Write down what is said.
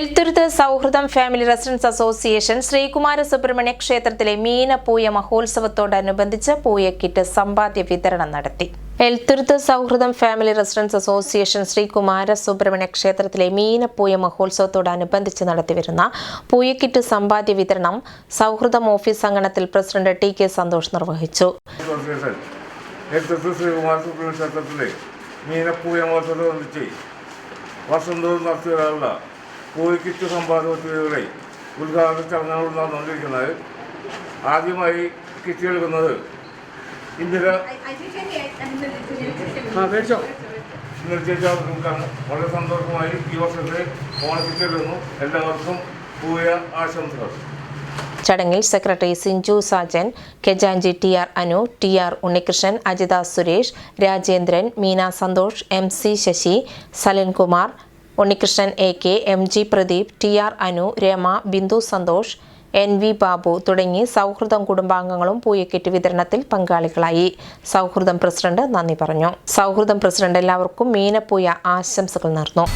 Elthuruthu Sauhridam family residence association Sreekumara Subrahmanya ക്ഷേത്രത്തിലെ മീനപ്പൂയ മഹോത്സവത്തോടനുബന്ധിച്ച് പൂയക്കിറ്റ് സമ്പാദ്യ വിതരണം നടത്തി. Elthuruthu Sauhridam family residence association Sreekumara Subrahmanya ക്ഷേത്രത്തിലെ മീനപ്പൂയ മഹോത്സവത്തോടനുബന്ധിച്ച് നടത്തിവരുന്ന പൂയക്കിറ്റ് സമ്പാദ്യ വിതരണം സൗഹൃദം ഓഫീസ് അങ്കണത്തിൽ പ്രസിഡന്റ് ടി കെ സന്തോഷ് നിർവഹിച്ചു. വർഷം തോറും നടത്തി പൂയിക്കിറ്റ് സമ്പാദ പദ്ധതികളെ ഉദ്ഘാടന ചടങ്ങുകൾ നടന്നുകൊണ്ടിരിക്കുന്നത് ആദ്യമായി കിറ്റ് എടുക്കുന്നത് ഇന്ദിര നിർദ്ദേശിച്ചാണ് വളരെ സന്തോഷമായി ഈ വർഷത്തെ ഓണക്കിറ്റ് എടുക്കുന്നു എല്ലാവർക്കും പൂയ ആശംസകൾ ചടങ്ങിൽ secretary Sinchu Sajan കെജാഞ്ചി T R Anu T R Unnikrishnan Ajitha Suresh Rajendran Meena Santhosh M C Sasi Salankumar Unnikrishnan A K M G Pradeep T R Anu Rama Bindu Santhosh N V Babu തുടങ്ങി സൗഹൃദം കുടുംബാംഗങ്ങളും പൂയക്കെറ്റ് വിതരണത്തിൽ പങ്കാളികളായി. സൗഹൃദം president നന്ദി പറഞ്ഞു. സൗഹൃദം president എല്ലാവർക്കും മീനപ്പൂയ ആശംസകൾ നേർന്നു.